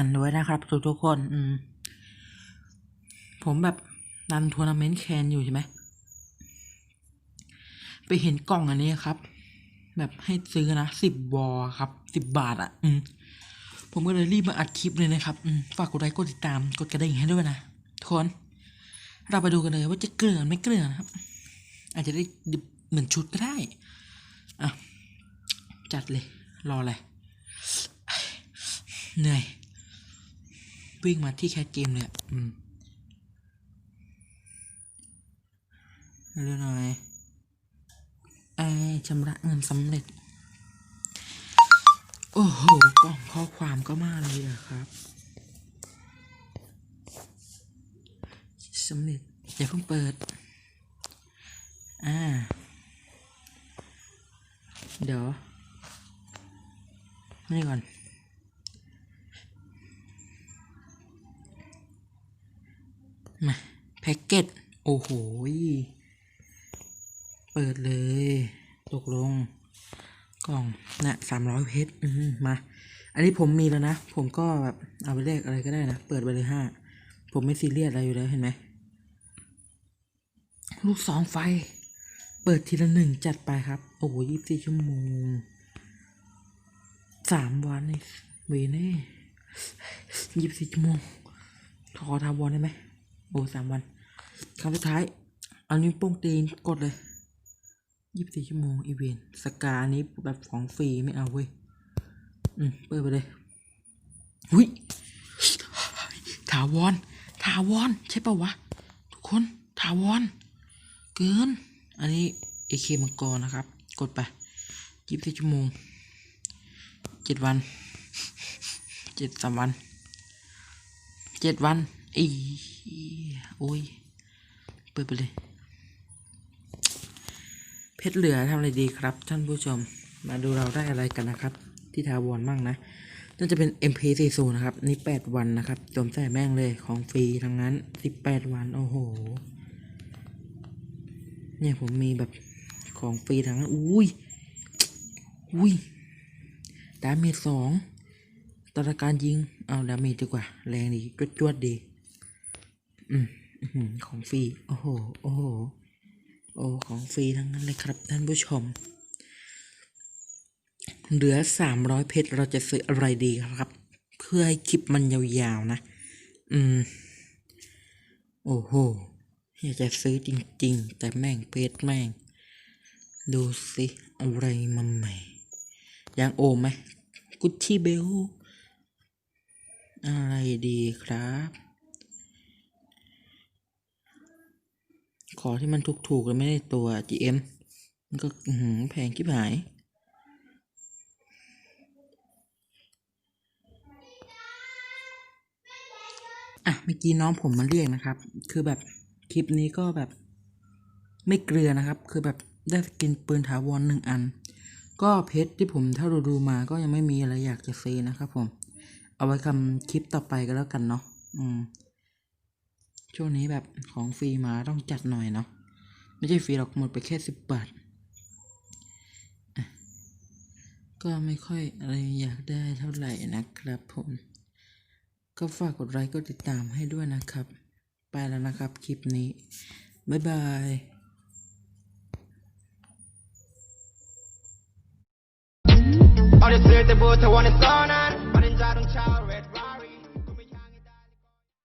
กันด้วยนะครับทุกทุกๆคน อืม ผมแบบดันทัวร์นาเมนต์แคนอยู่ใช่ไหม ไปเห็นกล่องอันนี้ครับ แบบให้ซื้อนะสิบวอครับสิบบาทอะ่ะ อืม ผมก็เลยรีบมาอัดคลิปเลยนะครับ อืม ฝากกดไลค์กดติดตามกดกระดิ่งให้ด้วยนะทุกคน เราไปดูกันเลยว่าจะเกลื่อนไม่เกลื่อนะครับ อาจจะได้เหมือนชุดก็ได้ อะ จัดเลย รออะไรเหนื่อย วิ่งมาที่แคสเกมเลยอะอืมเรื่องหน่อยไอชำระเงินสำเร็จ โอ้โห กล่องข้อความก็มาเลยอะครับสำเร็จ อย่าเพิ่งเปิด อ่า เดี๋ยว นี่ก่อน มาแพ็กเกจโอ้โห เปิดเลย ตกลง กล่องนะสามร้อยเพชรมา อันนี้ผมมีแล้วนะ ผมก็แบบเอาไปเลขอะไรก็ได้นะ เปิดไปเลยห้า ผมไม่ซีเรียสอะไรอยู่แล้วเห็นไหม ลูกสองไฟ เปิดทีละหนึ่งจัดไปครับ โอ้โหยี่สิบสี่ชั่วโมง สามวันนี่เวเน่ยี่สิบสี่ชั่วโมงทอทาวอนได้ไหม โอ้สามวันครั้งสุดท้าย เอานิ้วโป้งตีนกดเลยยี่สิบสี่ชั่วโมงอีเวนต์สกาอันี้แบบของฟรีไม่เอาเว้ย อืม เปิดไปเลยหุยถาวร ถาวร ใช่ปะวะ ทุกคน ถาวร เกิน อันนี้เอเคมังกรนะครับ กดไปยี่สิบสี่ชั่วโมงเจ็ดวันเจ็ดสามวันเจ็ดวัน อีโอ้ย เปิดไปเลย เพชรเหลือทำอะไรดีครับ ท่านผู้ชม มาดูเราได้อะไรกันนะครับ ที่ทาวอนมั่งนะน่าจะเป็น MP40 นะครับ นี่ 8 วันนะครับจมใส่แม่งเลยของฟรีทั้งนั้น 18 วัน โอ้โห เนี่ยผมมีแบบของฟรีทั้งนั้น อุ้ย อุ้ย ดาเมจสองตารการยิง เอาดาเมจดีกว่า แรงดีจวดจวดๆดี อืมของฟรี โอ้โห โอ้โห โอ้ ของฟรีทั้งนั้นเลยครับท่านผู้ชม เหลือสามร้อยเพชรเราจะซื้ออะไรดีครับ เพื่อให้คลิปมันยาวๆนะ อืม โอ้โห อยากจะซื้อจริง ๆ แต่แม่งเพชรแม่ง ดูสิอะไรมาใหม่ ยังโอมไหมกุชชี่เบล อะไรดีครับ ขอที่มันถูกๆแล้วไม่ได้ตัว GM มันก็แพงคิบหาย อะเมื่อกี้น้องผมมาเรียกนะครับ คือแบบคลิปนี้ก็แบบไม่เกลือนะครับ คือแบบได้สกินปืนถาวรหนึ่งอัน ก็เพชรที่ผมถ้าดูดูๆมาก็ยังไม่มีอะไรอยากจะซื้อนะครับผม เอาไว้คำคลิปต่อไปก็แล้วกันเนาะ อืม ช่วงนี้แบบของฟรีมาต้องจัดหน่อยเนาะไม่ใช่ฟรีหรอกหมดไปแค่สิบบาทก็ไม่ค่อยอะไรอยากได้เท่าไหร่นะครับผม ก็ฝากกดไลค์กดติดตามให้ด้วยนะครับ ไปแล้วนะครับคลิปนี้ บ๊ายบายเอาเดือดแต่บัวทวันในซ้อนั้นมาเดินจ้าดงเช้า